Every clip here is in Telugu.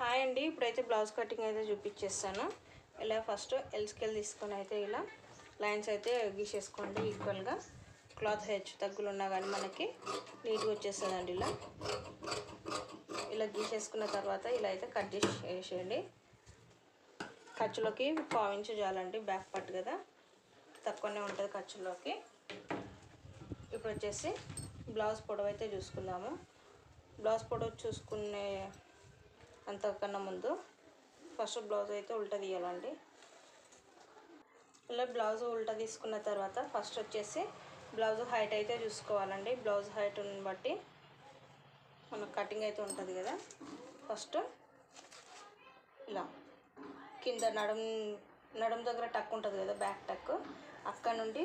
హాయ్ అండి ఇప్పుడైతే బ్లౌజ్ కటింగ్ అయితే చూపించేస్తాను. ఇలా ఫస్ట్ ఎల్ స్కేల్ తీసుకొని అయితే ఇలా లైన్స్ అయితే గీసేసుకోండి ఈక్వల్గా క్లాత్ హెచ్చు తగ్గులు ఉన్నా కానీ మనకి నీట్గా వచ్చేస్తుందండి ఇలా. ఇలా గీసేసుకున్న తర్వాత ఇలా అయితే కట్ చేసి వేసేయండి. ఖర్చులోకి పావించు చాలండి బ్యాక్ పార్ట్ కదా. తక్కువనే ఉంటుంది ఖర్చులోకి. ఇప్పుడు వచ్చేసి బ్లౌజ్ పొడవు అయితే చూసుకుందాము. బ్లౌజ్ పొడవు చూసుకునే అంతకన్నా ముందు ఫస్ట్ బ్లౌజ్ అయితే ఉల్టా తీయాలండి. ఇలా బ్లౌజ్ ఉల్టా తీసుకున్న తర్వాత ఫస్ట్ వచ్చేసి బ్లౌజ్ హైట్ అయితే చూసుకోవాలండి. బ్లౌజ్ హైట్ని బట్టి మన కటింగ్ అయితే ఉంటుంది కదా. ఫస్ట్ ఇలా కింద నడుం నడుం దగ్గర టక్ ఉంటుంది కదా బ్యాక్ టక్. అక్కడ నుండి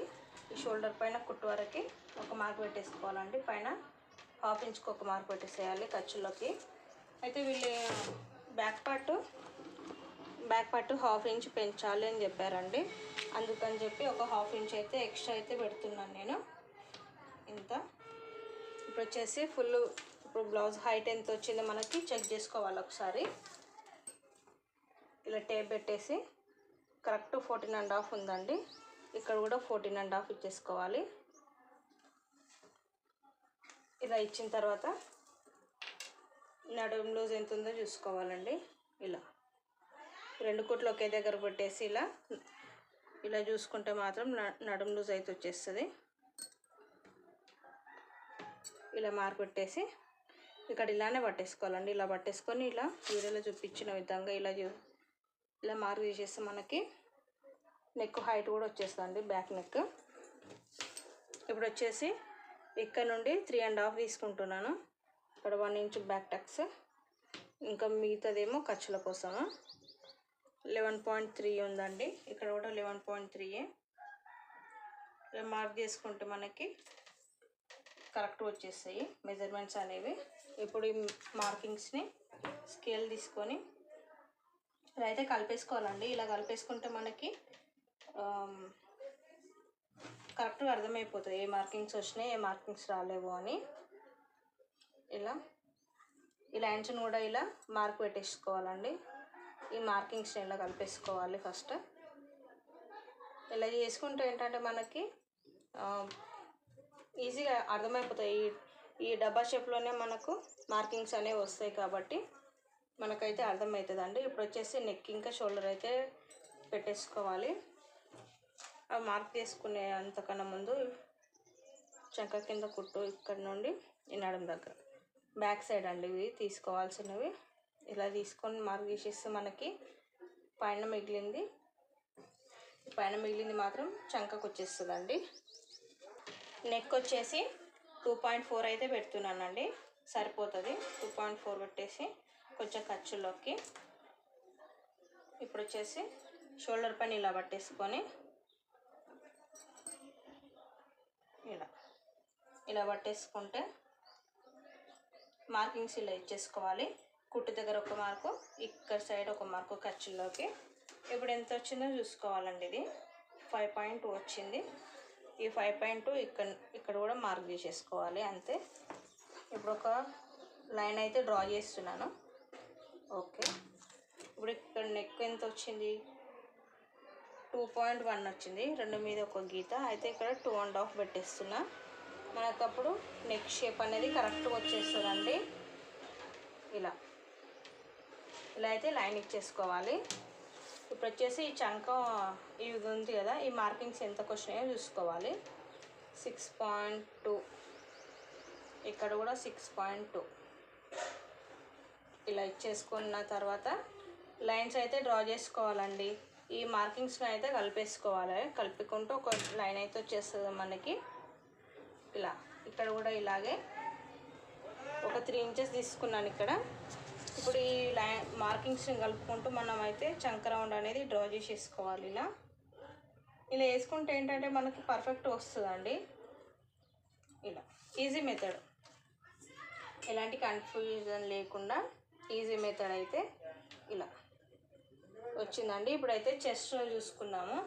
ఈ షోల్డర్ పైన కుట్టు వరకు ఒక మార్క్ పెట్టేసుకోవాలండి. పైన హాఫ్ ఇంచ్కి ఒక మార్క్ పెట్టేసేయాలి ఖర్చులోకి. అయితే వీళ్ళు back part back part half inch పెంచాలి అని చెప్పారండి. అందుకని చెప్పి ఒక హాఫ్ ఇంచ్ అయితే ఎక్స్ట్రా అయితే పెడుతున్నాను నేను. ఇంత. ఇప్పుడు వచ్చేసి ఫుల్ ఇప్పుడు బ్లౌజ్ హైట్ ఎంత వచ్చిందో మనకి చెక్ చేసుకోవాలి ఒకసారి. ఇలా టేప్ పెట్టేసి కరెక్ట్ ఫోర్టీన్ అండ్ హాఫ్ ఉందండి. ఇక్కడ కూడా ఫోర్టీన్ అండ్ హాఫ్ ఇచ్చేసుకోవాలి. ఇలా ఇచ్చిన తర్వాత నడుము లూజ్ ఎంత ఉందో చూసుకోవాలండి. ఇలా. రెండు కుట్లు ఒకే దగ్గర పెట్టేసి ఇలా ఇలా చూసుకుంటే మాత్రం న- నడుము లూజ్ అయితే వచ్చేస్తుంది. ఇలా మార్క్ పెట్టేసి ఇక్కడ ఇలానే పట్టేసుకోవాలండి. ఇలా పట్టేసుకొని ఇలా వీడియోలో చూపించిన విధంగా ఇలా చూ- ఇలా మార్క్ చేసేస్తే మనకి నెక్ హైట్ కూడా వచ్చేస్తుంది బ్యాక్ నెక్. ఇప్పుడు వచ్చేసి ఇక్కడ నుండి త్రీ అండ్ హాఫ్ తీసుకుంటున్నాను. ఇక్కడ వన్ ఇంచ్ బ్యాక్ టక్స్. ఇంకా మిగతాదేమో ఖర్చుల కోసము. లెవెన్ పాయింట్ త్రీ ఉందండి. ఇక్కడ కూడా లెవెన్ పాయింట్ త్రీ ఇలా మార్క్ చేసుకుంటే మనకి కరెక్ట్ వచ్చేస్తాయి మెజర్మెంట్స్ అనేవి. ఇప్పుడు ఈ మార్కింగ్స్ని స్కేల్ తీసుకొని ఇలా అయితే కలిపేసుకోవాలండి. ఇలా కలిపేసుకుంటే మనకి కరెక్ట్గా అర్థమైపోతుంది ఏ మార్కింగ్స్ వచ్చినాయి ఏ మార్కింగ్స్ రాలేవు అని. ఇలా ఈ లైన్స్ని కూడా ఇలా మార్క్ పెట్టేసుకోవాలండి. ఈ మార్కింగ్స్ని ఇలా కలిపేసుకోవాలి ఫస్ట్. ఇలా చేసుకుంటే ఏంటంటే మనకి ఈజీగా అర్థమైపోతాయి. ఈ ఈ డబ్బా షేప్లోనే మనకు మార్కింగ్స్ అనేవి వస్తాయి కాబట్టి మనకైతే అర్థమవుతుందండి. ఇప్పుడు వచ్చేసి నెక్ ఇంకా షోల్డర్ అయితే పెట్టేసుకోవాలి. అవి మార్క్ చేసుకునే అంతకన్నా ముందు చంక కింద కుట్టు ఇక్కడ నుండి ఈ నడుం దగ్గర. బ్యాక్ సైడ్ అండి ఇవి తీసుకోవాల్సినవి. ఇలా తీసుకొని మార్క్ మనకి పైన మిగిలింది. పైన మిగిలింది మాత్రం చంకకు వచ్చేస్తుందండి నెక్ వచ్చేసి టూ పాయింట్ ఫోర్ అయితే పెడుతున్నానండి. సరిపోతుంది. టూ పాయింట్ ఫోర్ పెట్టేసి కొంచెం ఖర్చులోకి ఇప్పుడు వచ్చేసి షోల్డర్ పైన ఇలా పట్టేసుకొని ఇలా ఇలా పట్టేసుకుంటే మార్కింగ్స్ ఇలా ఇచ్చేసుకోవాలి. కుట్టు దగ్గర ఒక మార్కు ఇక్కడ సైడ్ ఒక మార్కు ఖర్చుల్లోకి. ఇప్పుడు ఎంత వచ్చిందో చూసుకోవాలండి ఇది. ఫైవ్ పాయింట్ వచ్చింది. ఈ ఫైవ్ పాయింట్ ఇక్కడ ఇక్కడ కూడా మార్క్ చేసేసుకోవాలి అంతే. ఇప్పుడు ఒక లైన్ అయితే డ్రా చేస్తున్నాను. ఓకే. ఇప్పుడు ఇక్కడ నెక్ ఎంత వచ్చింది? టూ పాయింట్ వన్ వచ్చింది. రెండు మీద ఒక గీత. అయితే ఇక్కడ టూ అండ్ హాఫ్ పెట్టేస్తున్నా. మనకు అప్పుడు నెక్ షేప్ అనేది కరెక్ట్గా వచ్చేస్తుందండి. ఇలా. ఇలా అయితే లైన్ ఇచ్చేసుకోవాలి. ఇప్పుడు వచ్చేసి ఈ చంకం ఇది ఉంది కదా ఈ మార్కింగ్స్ ఎంతకు వచ్చినాయో చూసుకోవాలి. సిక్స్ పాయింట్ టూ ఇక్కడ కూడా సిక్స్ పాయింట్ టూ ఇలా ఇచ్చేసుకున్న తర్వాత లైన్స్ అయితే డ్రా చేసుకోవాలండి. ఈ మార్కింగ్స్ని అయితే కలిపేసుకోవాలి. కలుపుకుంటూ ఒక లైన్ అయితే వచ్చేస్తుంది మనకి. ఇలా ఇక్కడ కూడా ఇలాగే ఒక త్రీ ఇంచెస్ తీసుకున్నాను ఇక్కడ. ఇప్పుడు ఈ లైన్ మార్కింగ్స్ని కలుపుకుంటూ మనం అయితే చంక రౌండ్ అనేది డ్రా చేసేసుకోవాలి ఇలా. ఇలా వేసుకుంటే ఏంటంటే మనకి పర్ఫెక్ట్ వస్తుందండి. ఇలా ఈజీ మెథడ్. ఎలాంటి కన్ఫ్యూజన్ లేకుండా ఈజీ మెథడ్ అయితే ఇలా వచ్చిందండి. ఇప్పుడైతే చెస్ట్ చూసుకున్నాము.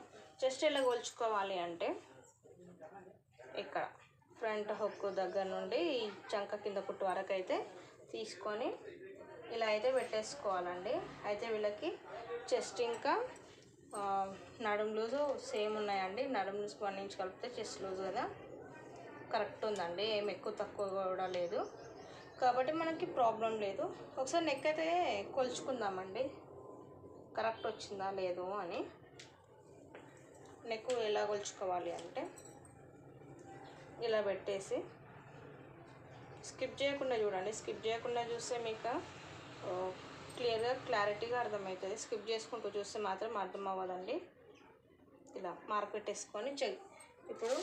చెస్ట్ ఎలా కొలుచుకోవాలి అంటే ఇక్కడ. ఫ్రంట్ హుక్ దగ్గర నుండి ఈ చంక కింద కుట్టు వరకు అయితే తీసుకొని ఇలా అయితే పెట్టేసుకోవాలండి. అయితే వీళ్ళకి చెస్ట్ ఇంకా నడుం నడుము లూజు సేమ్ ఉన్నాయండి. నడుం లూజ్ వన్ ఇంచ్ కలిపితే చెస్ట్ లూజ్ కదా. కరెక్ట్ ఉందండి. ఏం ఎక్కువ తక్కువ కూడా లేదు. కాబట్టి మనకి ప్రాబ్లం లేదు. ఒకసారి నెక్ అయితే కొలుచుకుందామండి. కరెక్ట్ వచ్చిందా లేదు అని. నెక్ ఎలా కొలుచుకోవాలి అంటే ఇలా పెట్టేసి స్కిప్ చేయకుండా చూడండి. స్కిప్ చేయకుండా చూస్తే మీకు క్లియర్గా క్లారిటీగా అర్థమవుతుంది. స్కిప్ చేసుకుంటూ చూస్తే మాత్రం అర్థం అవ్వదండి ఇలా మార్క్ పెట్టేసుకొని చెక్ ఇప్పుడు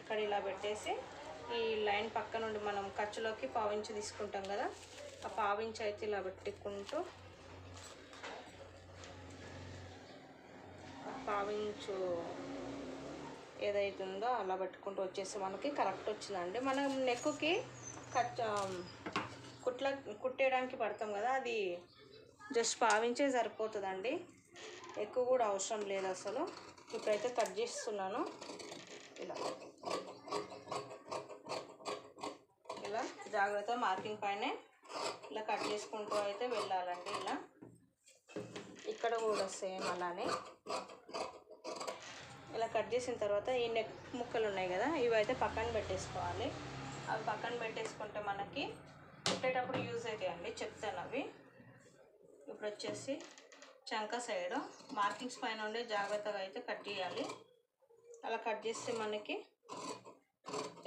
ఇక్కడ ఇలా పెట్టేసి ఈ లైన్ పక్క నుండి మనం ఖర్చులోకి పావించి తీసుకుంటాం కదా ఆ పావించి అయితే ఇలా పెట్టుకుంటూ పావించు. ఏదైతే ఉందో అలా పెట్టుకుంటూ వచ్చేసి మనకి కరెక్ట్ వచ్చిందండి. మనం నెక్కుకి కట్ కుట్ల కుట్టేయడానికి పడతాం కదా అది జస్ట్ పావించే సరిపోతుందండి. ఎక్కువ కూడా అవసరం లేదు అసలు. ఇప్పుడైతే కట్ చేస్తున్నాను. ఇలా. ఇలా జాగ్రత్త మార్కింగ్ పైనే ఇలా కట్ చేసుకుంటూ అయితే వెళ్ళాలండి. ఇలా. ఇక్కడ కూడా సేమ్ అలానే. ఇలా కట్ చేసిన తర్వాత ఈ నెక్ ముక్కలు ఉన్నాయి కదా ఇవి అయితే పక్కన పెట్టేసుకోవాలి. అవి పక్కన పెట్టేసుకుంటే మనకి కుట్టేటప్పుడు యూజ్ అవుతాయండి చెప్తాను అవి. ఇప్పుడు వచ్చేసి చంక సైడ్ మార్కింగ్స్ పైన ఉండే జాగ్రత్తగా అయితే కట్ చేయాలి. అలా కట్ చేస్తే మనకి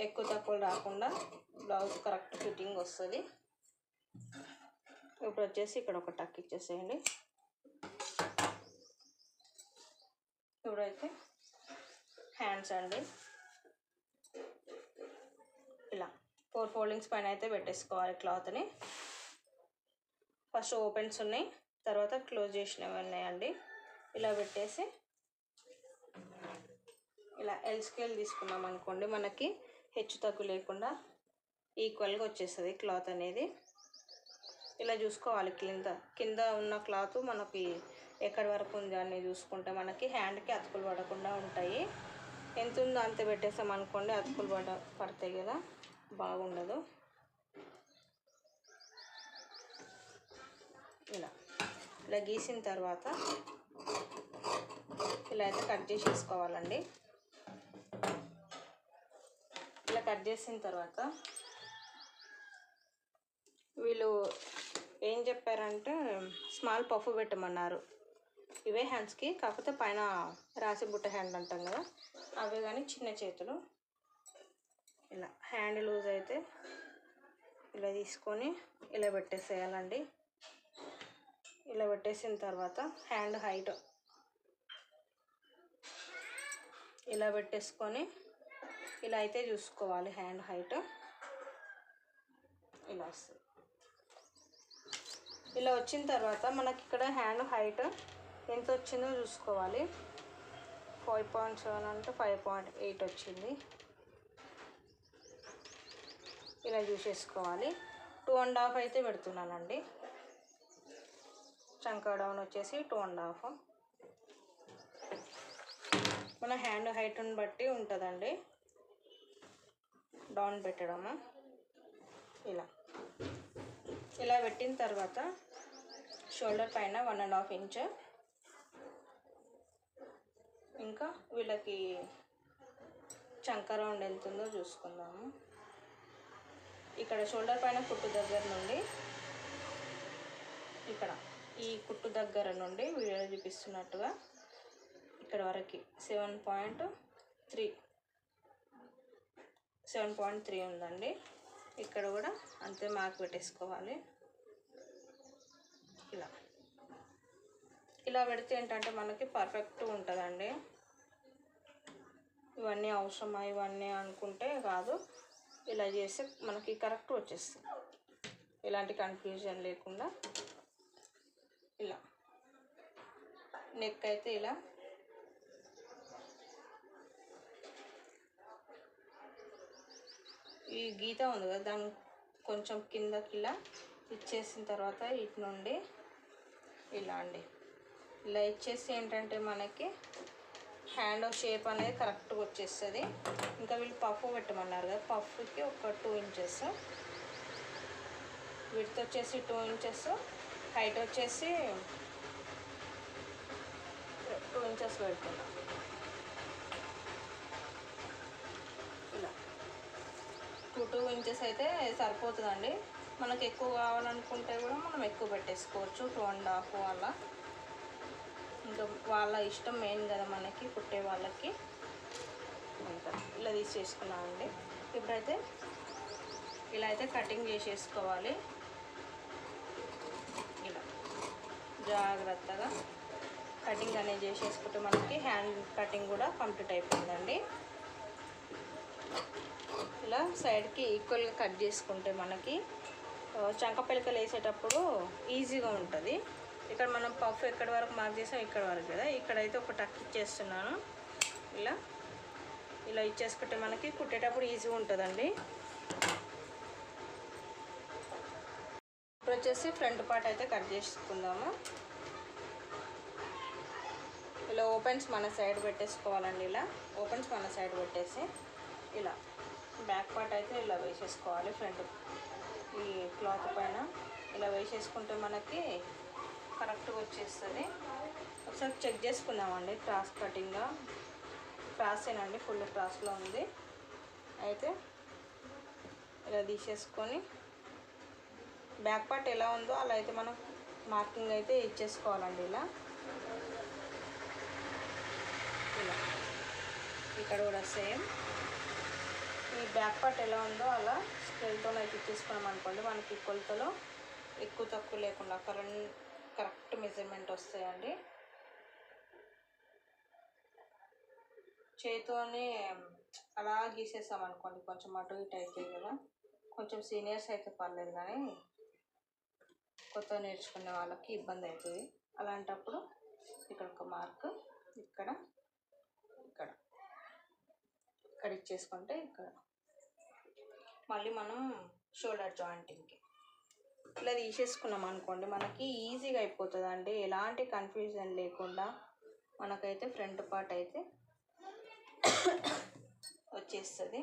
ఎక్కువ తక్కువలు రాకుండా బ్లౌజ్ కరెక్ట్ ఫిట్టింగ్ వస్తుంది. ఇప్పుడు వచ్చేసి ఇక్కడ ఒక టక్ ఇచ్చేసేయండి. ఇప్పుడైతే హ్యాండ్స్ అండి. ఇలా ఫోర్ ఫోల్డింగ్స్ పైన అయితే పెట్టేసుకోవాలి క్లాత్ని. ఫస్ట్ ఓపెన్స్ ఉన్నాయి. తర్వాత క్లోజ్ చేసినవి ఉన్నాయండి. ఇలా పెట్టేసి ఇలా ఎల్ స్కేల్ తీసుకున్నాం అనుకోండి మనకి హెచ్చు తగ్గు లేకుండా ఈక్వల్గా వచ్చేస్తుంది క్లాత్ అనేది. ఇలా చూసుకోవాలి కింద కింద ఉన్న క్లాత్ మనకి ఎక్కడి వరకు ఉంది అని చూసుకుంటే మనకి హ్యాండ్కి అతుకులు పడకుండా ఉంటాయి. ఎంత ఉందో అంత పెట్టేసాం అనుకోండి అతుకులు పడ పడతాయి కదా బాగుండదు. ఇలా ఇలా గీసిన తర్వాత ఇలా అయితే కట్ చేసేసుకోవాలండి. ఇలా కట్ చేసిన తర్వాత వీళ్ళు ఏం చెప్పారంటే స్మాల్ పఫ్ పెట్టమన్నారు. ఇవే హ్యాండ్స్కి కాకపోతే పైన రాసి బుట్ట హ్యాండ్ అంటాం కదా అవే కానీ చిన్న చేతులు. ఇలా హ్యాండ్ లూజ్ అయితే ఇలా తీసుకొని ఇలా పెట్టేసేయాలండి. ఇలా పెట్టేసిన తర్వాత హ్యాండ్ హైట్ ఇలా పెట్టేసుకొని ఇలా అయితే చూసుకోవాలి హ్యాండ్ హైట్ ఇలా వస్తుంది. ఇలా వచ్చిన తర్వాత మనకి ఇక్కడ హ్యాండ్ హైట్ ఎంత వచ్చిందో చూసుకోవాలి. ఫైవ్ పాయింట్ సెవెన్ అంటే ఫైవ్ పాయింట్ ఎయిట్ వచ్చింది. ఇలా చూసేసుకోవాలి. టూ అండ్ హాఫ్ అయితే పెడుతున్నానండి. చంకా డౌన్ వచ్చేసి టూ అండ్ హాఫ్. మన హ్యాండ్ హైట్ని బట్టి ఉంటుందండి. డౌన్ పెట్టడము. ఇలా. ఇలా పెట్టిన తర్వాత షోల్డర్ పైన వన్ అండ్ హాఫ్ ఇంచ్ ఇంకా వీళ్ళకి చంక రౌండ్ ఎంత ఉందో చూసుకుందాము. ఇక్కడ షోల్డర్ పైన కుట్టు దగ్గర నుండి ఇక్కడ ఈ కుట్టు దగ్గర నుండి వీడియో చూపిస్తున్నట్టుగా ఇక్కడ వరకు seven point three seven point three ఉందండి. ఇక్కడ కూడా అంతే మార్క్ పెట్టేసుకోవాలి. ఇలా. ఇలా పెడితే ఏంటంటే మనకి పర్ఫెక్ట్ ఉంటుందండి. ఇవన్నీ అవసరమా ఇవన్నీ అనుకుంటే కాదు. ఇలా చేస్తే మనకి కరెక్ట్ వచ్చేస్తుంది. ఎలాంటి కన్ఫ్యూజన్ లేకుండా ఇలా నెక్ అయితే ఇలా ఈ గీత ఉంది కదా దాని కొంచెం కిందకి ఇలా ఇచ్చేసిన తర్వాత ఇటు నుండి ఇలా అండి. ఇలా ఇచ్చేసి ఏంటంటే మనకి హ్యాండ్ షేప్ అనేది కరెక్ట్గా వచ్చేస్తుంది. ఇంకా వీళ్ళు పఫ్ పెట్టమన్నారు కదా పఫ్కి ఒక టూ ఇంచెస్. విడ్త్ వచ్చేసి టూ ఇంచెస్ హైట్ వచ్చేసి టూ ఇంచెస్ పెడుతున్నాం. ఇలా. టూ టూ ఇంచెస్ అయితే సరిపోతుందండి. మనకు ఎక్కువ కావాలనుకుంటే కూడా మనం ఎక్కువ పెట్టేసుకోవచ్చు టూ అండ్ హాఫ్ అలా. ఇంకా వాళ్ళ ఇష్టం మెయిన్ కదా మనకి కుట్టే వాళ్ళకి. ఇంకా ఇలా తీసేసుకున్నామండి. ఇప్పుడైతే ఇలా అయితే కటింగ్ చేసేసుకోవాలి. ఇలా జాగ్రత్తగా కటింగ్ అనేది చేసేసుకుంటే మనకి హ్యాండ్ కటింగ్ కూడా కంప్లీట్ అయిపోయిందండి. ఇలా సైడ్కి ఈక్వల్గా కట్ చేసుకుంటే మనకి ఆ, చంక పిలకలు వేసేటప్పుడు ఈజీగా ఉంటుంది. ఇక్కడ మనం పఫ్ ఎక్కడి వరకు మార్క్ చేసాం ఇక్కడ వరకు కదా. ఇక్కడైతే ఒక టక్ ఇచ్చేస్తున్నాను. ఇలా ఇలా ఇచ్చేసుకుంటే మనకి కుట్టేటప్పుడు ఈజీగా ఉంటుందండి. ఇప్పుడు వచ్చేసి ఫ్రంట్ పార్ట్ అయితే కట్ చేసుకుందాము. ఇలా ఓపెన్స్ మన సైడ్ పెట్టేసుకోవాలండి ఇలా. ఓపెన్స్ మన సైడ్ పెట్టేసి ఇలా. బ్యాక్ పార్ట్ అయితే ఇలా వేసేసుకోవాలి ఫ్రంట్ ఈ క్లాత్ పైన. ఇలా వేసేసుకుంటే మనకి కరెక్ట్గా వచ్చేస్తుంది. ఒకసారి చెక్ చేసుకుందామండి క్రాస్ కటింగ్గా క్రాసేనండి ఫుల్ క్రాస్లో ఉంది. అయితే ఇలా తీసేసుకొని బ్యాక్ పార్ట్ ఎలా ఉందో అలా అయితే మనం మార్కింగ్ అయితే ఇచ్చేసుకోవాలండి ఇలా. ఇలా. ఇక్కడ కూడా సేమ్. ఈ బ్యాక్ పార్ట్ ఎలా ఉందో అలా స్కేల్తో అయితే ఇచ్చేసుకున్నాం అనుకోండి మనకి కొలతలో ఎక్కువ తక్కువ లేకుండా కరెంట్ కరెక్ట్ మెజర్మెంట్ వస్తాయండి. చేతితోనే అలా గీసేసాం అనుకోండి కొంచెం అటు ఇటు అవుతాయి కదా. కొంచెం సీనియర్స్ అయితే పర్లేదు కానీ కొత్త నేర్చుకునే వాళ్ళకి ఇబ్బంది అవుతుంది. అలాంటప్పుడు ఇక్కడ ఒక మార్క్ ఇక్కడ ఇక్కడ. ఇక్కడ ఇచ్చేసుకుంటే ఇక్కడ. మళ్ళీ మనం షోల్డర్ జాయింటింగ్కి. ఇలా తీసేసుకున్నాం అనుకోండి మనకి ఈజీగా అయిపోతుంది అండి ఎలాంటి కన్ఫ్యూజన్ లేకుండా మనకైతే ఫ్రంట్ పార్ట్ అయితే వచ్చేస్తుంది.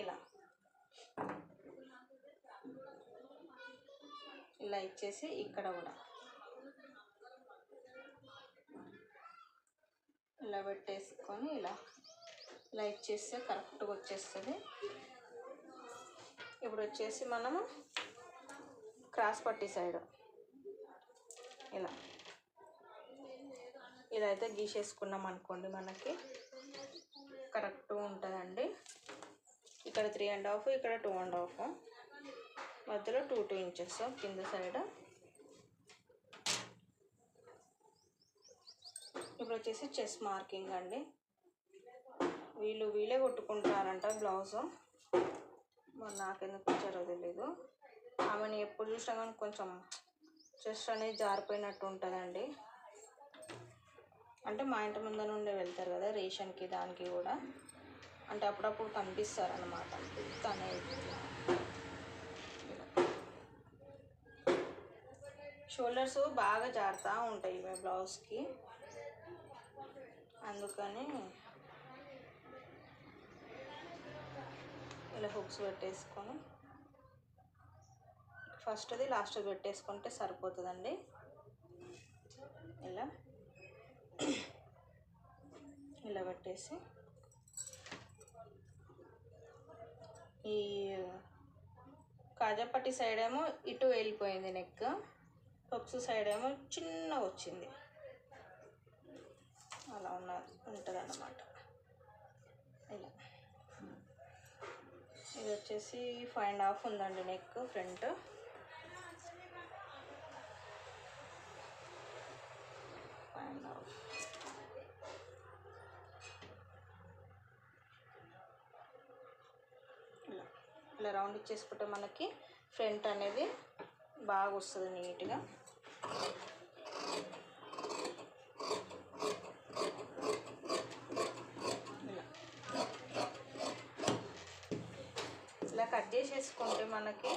ఇలా. ఇలా ఇచ్చేసి ఇక్కడ కూడా. ఇలా పెట్టేసుకొని ఇలా. ఇలా ఇచ్చేస్తే కరెక్ట్గా వచ్చేస్తుంది. ఇప్పుడు వచ్చేసి మనము క్రాస్ పట్టి సైడ్. ఇలా. ఇలా అయితే గీసేసుకున్నాం అనుకోండి మనకి. కరెక్ట్ ఉంటుందండి. ఇక్కడ త్రీ అండ్ హాఫ్ ఇక్కడ టూ అండ్ హాఫ్. మధ్యలో టూ టూ ఇంచెస్ కింద సైడ్. ఇప్పుడు వచ్చేసి చెస్ మార్కింగ్ అండి. వీళ్ళు వీళ్ళే కొట్టుకుంటారంట బ్లౌజు. మరి నాకెందుకు వచ్చారో తెలీదు. ఆమెను ఎప్పుడు చూసినా కానీ కొంచెం చెస్ట్ అనేది జారిపోయినట్టు ఉంటుందండి. అంటే మా ఇంటి ముందర నుండే వెళ్తారు కదా రేషన్కి దానికి కూడా. అంటే అప్పుడప్పుడు కనిపిస్తారు అనమాట తనే షోల్డర్స్ బాగా జారుతూ ఉంటాయి మీ బ్లౌజ్కి. అందుకని ఇలా హుక్స్ పెట్టేసుకొని ఫస్ట్ది లాస్ట్ పెట్టేసుకుంటే సరిపోతుందండి. ఇలా. ఇలా పెట్టేసి. ఈ కాజాపట్టి సైడ్ ఏమో ఇటు వెళ్ళిపోయింది నెక్. పప్స్ సైడ్ ఏమో చిన్నగా వచ్చింది. అలా ఉన్న ఉంటుంది అన్నమాట ఇలా. ఇది వచ్చేసి ఫైవ్ అండ్ హాఫ్ ఉందండి నెక్ ఫ్రంట్. ఇలా రౌండ్ ఇచ్చేసుకుంటే మనకి ఫ్రంట్ అనేది బాగా వస్తుంది నీట్గా. ఇలా ఇలా కట్ చేసేసుకుంటే మనకి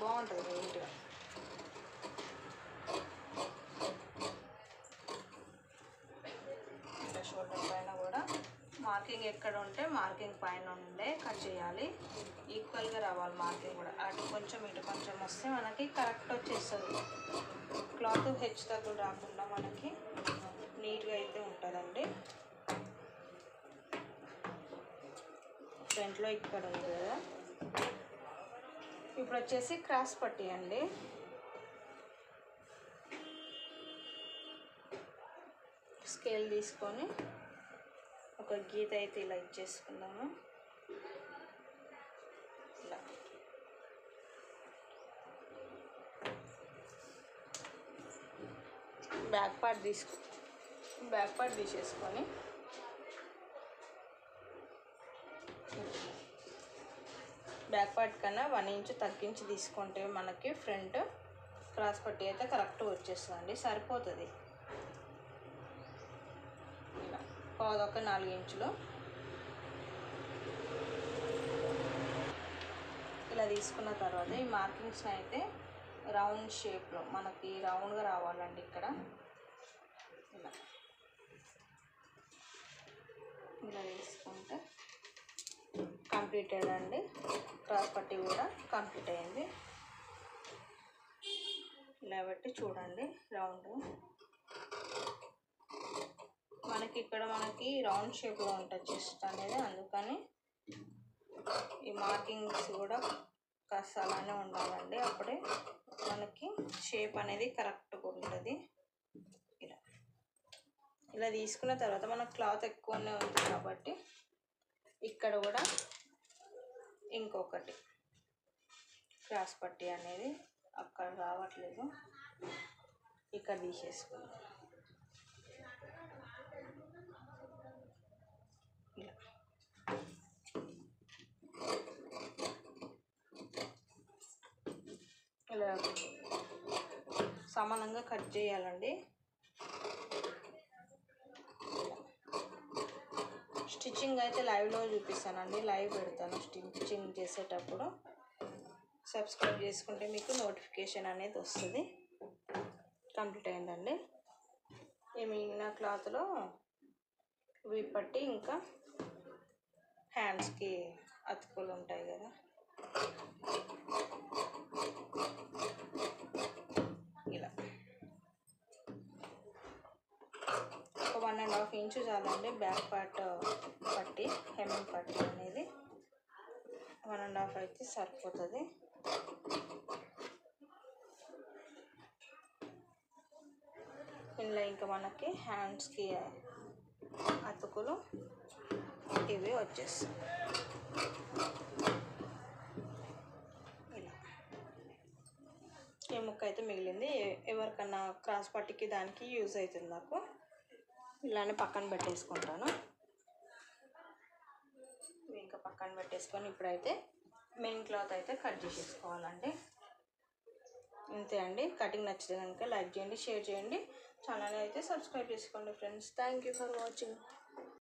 బాగుంటుంది నీట్గా ఇలా షోల్డర్ పైన కూడా మార్కింగ్ ఎక్కడ ఉంటే మార్కింగ్ పైన ఉండే కట్ చేయాలి. ఈక్వల్గా రావాలి మార్కింగ్ కూడా. అటు కొంచెం ఇటు కొంచెం వస్తే మనకి కరెక్ట్ వచ్చేస్తుంది. క్లాత్ హెచ్చు తగ్గులు రాకుండా మనకి నీట్గా అయితే ఉంటుందండి. ఫ్రంట్లో ఇక్కడ ఉంది కదా. ఇప్పుడు వచ్చేసి క్రాస్ పట్టి అండి. స్కేల్ తీసుకొని ఒక గీత అయితే ఇలా ఇచ్చేసుకున్నాము ఇలా. బ్యాక్ పార్ట్ తీసుకు బ్యాక్ పార్ట్ తీసేసుకొని. బ్యాక్ పార్ట్ కన్నా వన్ ఇంచ్ తగ్గించి తీసుకుంటే మనకి ఫ్రంట్ క్రాస్ పట్టి అయితే కరెక్ట్ వచ్చేస్తుందండి సరిపోతుంది. ఇలా నాలుగు ఇంచులు ఇలా తీసుకున్న తర్వాత ఈ మార్కింగ్స్ని అయితే రౌండ్ షేప్లో మనకి రౌండ్గా రావాలండి ఇక్కడ. ఇలా. ఇలా తీసుకుంటే కంప్లీటెడ్ అండి. క్రాస్ పట్టి కూడా కంప్లీట్ అయింది. ఇలా పెట్టి చూడండి రౌండ్. మనకి ఇక్కడ మనకి రౌండ్ షేప్లో ఉంటుంది చెస్ట్ అనేది అందుకని ఈ మార్కింగ్స్ కూడా కాస్త అలానే ఉండాలండి. అప్పుడే మనకి షేప్ అనేది కరెక్ట్గా ఉంటుంది. ఇలా. ఇలా తీసుకున్న తర్వాత మనకు క్లాత్ ఎక్కువనే ఉంది కాబట్టి ఇక్కడ కూడా ఇంకొకటి. క్రాస్ పట్టి అనేది అక్కడ రావట్లేదు. ఇక్కడ తీసేసుకుందాం. ఇలా సమానంగా కట్ చేయాలండి. స్టిచ్చింగ్ అయితే లైవ్లో చూపిస్తానండి. లైవ్ పెడతాను స్టిచ్చింగ్ చేసేటప్పుడు. సబ్స్క్రైబ్ చేసుకుంటే మీకు నోటిఫికేషన్ అనేది వస్తుంది. కంప్లీట్ అయిందండి. ఈ మిగిలిన క్లాత్లో విప్పట్టి ఇంకా హ్యాండ్స్కి అతుకులు ఉంటాయి కదా. వన్ అండ్ హాఫ్ ఇంచు చాలండి బ్యాక్ పార్ట్ పట్టి హెమ్మింగ్ పట్టి అనేది వన్ అండ్ హాఫ్ అయితే సరిపోతుంది. ఇందులో ఇంకా మనకి హ్యాండ్స్కి అతుకులు ఇవి వచ్చేస్తాయి. ఇలా. ఈ ముక్క అయితే మిగిలింది. ఎవరికన్నా క్రాస్ పట్టికి దానికి యూజ్ అవుతుంది నాకు. ఇలానే పక్కన పెట్టేసుకుంటాను. ఇంకా పక్కన పెట్టేసుకొని ఇప్పుడైతే మెయిన్ క్లాత్ అయితే కట్ చేసేసుకోవాలండి. అంతే అండి. కటింగ్ నచ్చితే కనుక లైక్ చేయండి షేర్ చేయండి. ఛానల్ అయితే సబ్స్క్రైబ్ చేసుకోండి friends. Thank you for watching.